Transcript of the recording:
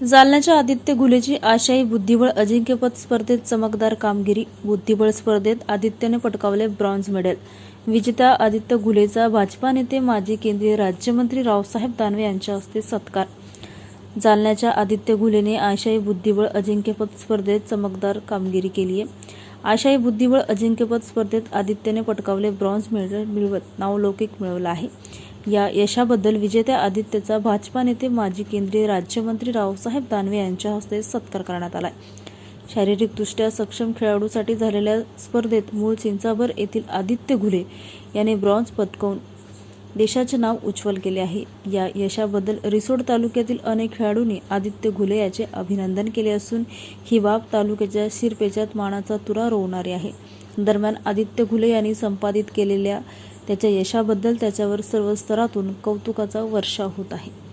जालन्याच्या आदित्य घुलेची आशियाई बुद्धिबळ अजिंक्यपद स्पर्धेत चमकदार कामगिरी बुद्धिबळ स्पर्धेत आदित्यने पटकावले ब्रॉन्झ मेडल. विजेता आदित्य घुलेचा भाजपा नेते माजी केंद्रीय राज्यमंत्री रावसाहेब दानवे यांच्या हस्ते सत्कार. जालन्याच्या आदित्य घुलेने आशियाई बुद्धिबळ अजिंक्यपद स्पर्धेत चमकदार कामगिरी केली आहे. आशियाई बुद्धिबळ अजिंक्यपद स्पर्धेत आदित्यने पटकावले ब्रॉन्झ मेडल मिळवत नावलौकिक मिळवलं आहे. या यशाबद्दल विजेत्या आदित्यचा भाजपा नेते माजी केंद्रीय राज्यमंत्री रावसाहेब दानवे यांच्या हस्ते सत्कार करण्यात आलाय. शारीरिकदृष्ट्या सक्षम खेळाडूसाठी झालेल्या स्पर्धेत मूळ चिंचाभर येथील आदित्य घुले याने ब्रॉन्झ पटकावून देशाचे नाव उज्ज्वल केले आहे. या यशाबद्दल रिसोड तालुक्यातील अनेक खेळाडूंनी आदित्य घुले याचे अभिनंदन केले असून ही बाब तालुक्याच्या शिरपेचात मानाचा तुरा रोवणारी आहे. दरम्यान आदित्य घुले यांनी संपादित केलेल्या त्याच्या यशाबद्दल त्याच्यावर सर्व स्तरातून कौतुकाचा वर्षाव होत आहे.